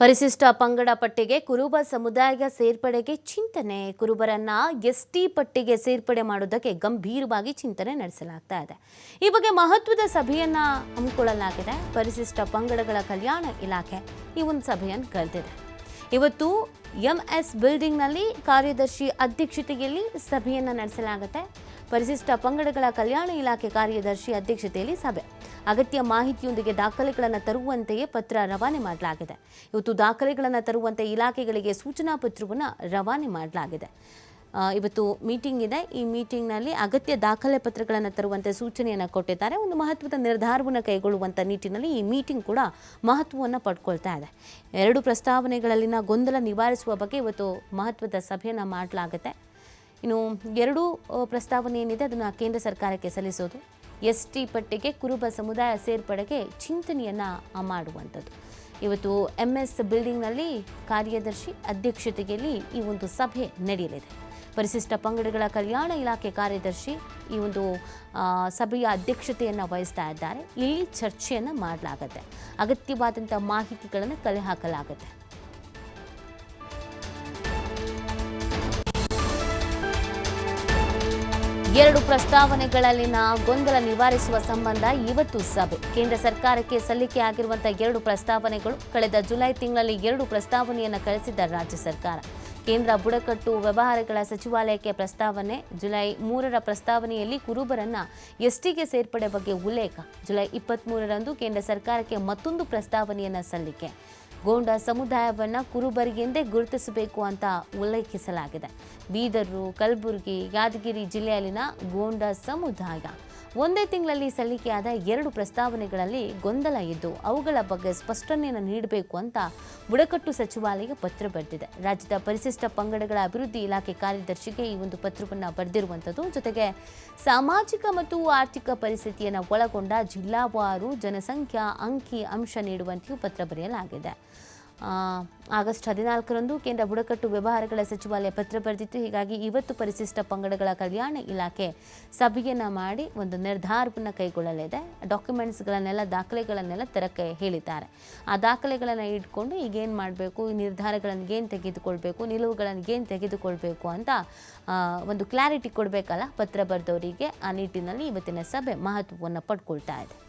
ಪರಿಶಿಷ್ಟ ಪಂಗಡ ಪಟ್ಟಿಗೆ ಕುರುಬ ಸಮುದಾಯ ಸೇರ್ಪಡೆಗೆ ಚಿಂತನೆ. ಕುರುಬರನ್ನ ಎಸ್ಟಿ ಪಟ್ಟಿಗೆ ಸೇರ್ಪಡೆ ಮಾಡೋದಕ್ಕೆ ಗಂಭೀರವಾಗಿ ಚಿಂತನೆ ನಡೆಸಲಾಗ್ತಾ ಇದೆ. ಈ ಬಗ್ಗೆ ಮಹತ್ವದ ಸಭೆಯನ್ನ ಹಮ್ಮಿಕೊಳ್ಳಲಾಗಿದೆ. ಪರಿಶಿಷ್ಟ ಪಂಗಡಗಳ ಕಲ್ಯಾಣ ಇಲಾಖೆ ಈ ಒಂದು ಸಭೆಯನ್ನು ಕರೆದಿದೆ. ಇವತ್ತು ಎಂ ಎಸ್ ಬಿಲ್ಡಿಂಗ್ನಲ್ಲಿ ಕಾರ್ಯದರ್ಶಿ ಅಧ್ಯಕ್ಷತೆಯಲ್ಲಿ ಸಭೆಯನ್ನು ನಡೆಸಲಾಗುತ್ತೆ. ಪರಿಶಿಷ್ಟ ಪಂಗಡಗಳ ಕಲ್ಯಾಣ ಇಲಾಖೆ ಕಾರ್ಯದರ್ಶಿ ಅಧ್ಯಕ್ಷತೆಯಲ್ಲಿ ಸಭೆ. ಅಗತ್ಯ ಮಾಹಿತಿಯೊಂದಿಗೆ ದಾಖಲೆಗಳನ್ನು ತರುವಂತೆಯೇ ಪತ್ರ ರವಾನೆ ಮಾಡಲಾಗಿದೆ. ಇವತ್ತು ದಾಖಲೆಗಳನ್ನು ತರುವಂತೆ ಇಲಾಖೆಗಳಿಗೆ ಸೂಚನಾ ಪತ್ರವನ್ನು ರವಾನೆ ಮಾಡಲಾಗಿದೆ. ಇವತ್ತು ಮೀಟಿಂಗ್ ಇದೆ. ಈ ಮೀಟಿಂಗ್ನಲ್ಲಿ ಅಗತ್ಯ ದಾಖಲೆ ಪತ್ರಗಳನ್ನು ತರುವಂತೆ ಸೂಚನೆಯನ್ನು ಕೊಟ್ಟಿದ್ದಾರೆ. ಒಂದು ಮಹತ್ವದ ನಿರ್ಧಾರವನ್ನು ಕೈಗೊಳ್ಳುವಂಥ ನಿಟ್ಟಿನಲ್ಲಿ ಈ ಮೀಟಿಂಗ್ ಕೂಡ ಮಹತ್ವವನ್ನು ಪಡ್ಕೊಳ್ತಾ ಇದೆ. ಎರಡು ಪ್ರಸ್ತಾವನೆಗಳಲ್ಲಿನ ಗೊಂದಲ ನಿವಾರಿಸುವ ಬಗ್ಗೆ ಇವತ್ತು ಮಹತ್ವದ ಸಭೆಯನ್ನು ಮಾಡಲಾಗುತ್ತೆ. ಇನ್ನು ಎರಡೂ ಪ್ರಸ್ತಾವನೆ ಏನಿದೆ ಅದನ್ನು ಕೇಂದ್ರ ಸರ್ಕಾರಕ್ಕೆ ಸಲ್ಲಿಸೋದು. ಎಸ್ ಟಿ ಪಟ್ಟಿಗೆ ಕುರುಬ ಸಮುದಾಯ ಸೇರ್ಪಡೆಗೆ ಚಿಂತನೆಯನ್ನು ಮಾಡುವಂಥದ್ದು. ಇವತ್ತು ಎಂ ಎಸ್ ಬಿಲ್ಡಿಂಗ್ನಲ್ಲಿ ಕಾರ್ಯದರ್ಶಿ ಅಧ್ಯಕ್ಷತೆಯಲ್ಲಿ ಈ ಒಂದು ಸಭೆ ನಡೆಯಲಿದೆ. ಪರಿಶಿಷ್ಟ ಪಂಗಡಗಳ ಕಲ್ಯಾಣ ಇಲಾಖೆ ಕಾರ್ಯದರ್ಶಿ ಈ ಒಂದು ಸಭೆಯ ಅಧ್ಯಕ್ಷತೆಯನ್ನು ವಹಿಸ್ತಾ ಇದ್ದಾರೆ. ಇಲ್ಲಿ ಚರ್ಚೆಯನ್ನು ಮಾಡಲಾಗುತ್ತೆ. ಅಗತ್ಯವಾದಂಥ ಮಾಹಿತಿಗಳನ್ನು ಕಲೆ ಹಾಕಲಾಗುತ್ತೆ. ಎರಡು ಪ್ರಸ್ತಾವನೆಗಳಲ್ಲಿನ ಗೊಂದಲ ನಿವಾರಿಸುವ ಸಂಬಂಧ ಇವತ್ತು ಸಭೆ. ಕೇಂದ್ರ ಸರ್ಕಾರಕ್ಕೆ ಸಲ್ಲಿಕೆ ಆಗಿರುವಂತಹ ಎರಡು ಪ್ರಸ್ತಾವನೆಗಳು, ಕಳೆದ ಜುಲೈ ತಿಂಗಳಲ್ಲಿ ಎರಡು ಪ್ರಸ್ತಾವನೆಯನ್ನು ಕಳಿಸಿದ್ದ ರಾಜ್ಯ ಸರ್ಕಾರ. ಕೇಂದ್ರ ಬುಡಕಟ್ಟು ವ್ಯವಹಾರಗಳ ಸಚಿವಾಲಯಕ್ಕೆ ಪ್ರಸ್ತಾವನೆ, ಜುಲೈ ಮೂರರ ಪ್ರಸ್ತಾವನೆಯಲ್ಲಿ ಕುರುಬರನ್ನ ಎಸ್ಟಿಗೆ ಸೇರ್ಪಡೆ ಬಗ್ಗೆ ಉಲ್ಲೇಖ. ಜುಲೈ ಇಪ್ಪತ್ತ್ಮೂರರಂದು ಕೇಂದ್ರ ಸರ್ಕಾರಕ್ಕೆ ಮತ್ತೊಂದು ಪ್ರಸ್ತಾವನೆಯನ್ನು ಸಲ್ಲಿಕೆ. ಗೋಂಡ ಸಮುದಾಯವನ್ನು ಕುರುಬರಿಗೆಂದೇ ಗುರುತಿಸಬೇಕು ಅಂತ ಉಲ್ಲೇಖಿಸಲಾಗಿದೆ. ಬೀದರು, ಕಲಬುರಗಿ, ಯಾದಗಿರಿ ಜಿಲ್ಲೆಯಲ್ಲಿನ ಗೋಂಡ ಸಮುದಾಯ. ಒಂದೇ ತಿಂಗಳಲ್ಲಿ ಸಲ್ಲಿಕೆಯಾದ ಎರಡು ಪ್ರಸ್ತಾವನೆಗಳಲ್ಲಿ ಗೊಂದಲ ಇದ್ದು, ಅವುಗಳ ಬಗ್ಗೆ ಸ್ಪಷ್ಟನೆಯನ್ನು ನೀಡಬೇಕು ಅಂತ ಬುಡಕಟ್ಟು ಸಚಿವಾಲಯ ಪತ್ರ ಬರೆದಿದೆ. ರಾಜ್ಯದ ಪರಿಶಿಷ್ಟ ಪಂಗಡಗಳ ಅಭಿವೃದ್ಧಿ ಇಲಾಖೆ ಕಾರ್ಯದರ್ಶಿಗೆ ಈ ಒಂದು ಪತ್ರವನ್ನು ಬರೆದಿರುವಂಥದ್ದು. ಜೊತೆಗೆ ಸಾಮಾಜಿಕ ಮತ್ತು ಆರ್ಥಿಕ ಪರಿಸ್ಥಿತಿಯನ್ನು ಒಳಗೊಂಡ ಜಿಲ್ಲಾವಾರು ಜನಸಂಖ್ಯಾ ಅಂಕಿ ಅಂಶ ನೀಡುವಂತೆಯೂ ಪತ್ರ ಬರೆಯಲಾಗಿದೆ. ಆಗಸ್ಟ್ ಹದಿನಾಲ್ಕರಂದು ಕೇಂದ್ರ ಬುಡಕಟ್ಟು ವ್ಯವಹಾರಗಳ ಸಚಿವಾಲಯ ಪತ್ರ ಬರೆದಿತ್ತು. ಹೀಗಾಗಿ ಇವತ್ತು ಪರಿಶಿಷ್ಟ ಪಂಗಡಗಳ ಕಲ್ಯಾಣ ಇಲಾಖೆ ಸಭೆಯನ್ನು ಮಾಡಿ ಒಂದು ನಿರ್ಧಾರವನ್ನು ಕೈಗೊಳ್ಳಲಿದೆ. ಡಾಕ್ಯುಮೆಂಟ್ಸ್ಗಳನ್ನೆಲ್ಲ, ದಾಖಲೆಗಳನ್ನೆಲ್ಲ ತರಕ್ಕೆ ಹೇಳಿದ್ದಾರೆ. ಆ ದಾಖಲೆಗಳನ್ನು ಇಟ್ಕೊಂಡು ಈಗೇನು ಮಾಡಬೇಕು, ಈ ನಿರ್ಧಾರಗಳನ್ನು ಏನು ತೆಗೆದುಕೊಳ್ಬೇಕು, ನಿಲುವುಗಳನ್ನು ಏನು ತೆಗೆದುಕೊಳ್ಬೇಕು ಅಂತ ಒಂದು ಕ್ಲಾರಿಟಿ ಕೊಡಬೇಕಲ್ಲ ಪತ್ರ ಬರೆದವರಿಗೆ. ಆ ನಿಟ್ಟಿನಲ್ಲಿ ಇವತ್ತಿನ ಸಭೆ ಮಹತ್ವವನ್ನು ಪಡ್ಕೊಳ್ತಾ ಇದೆ.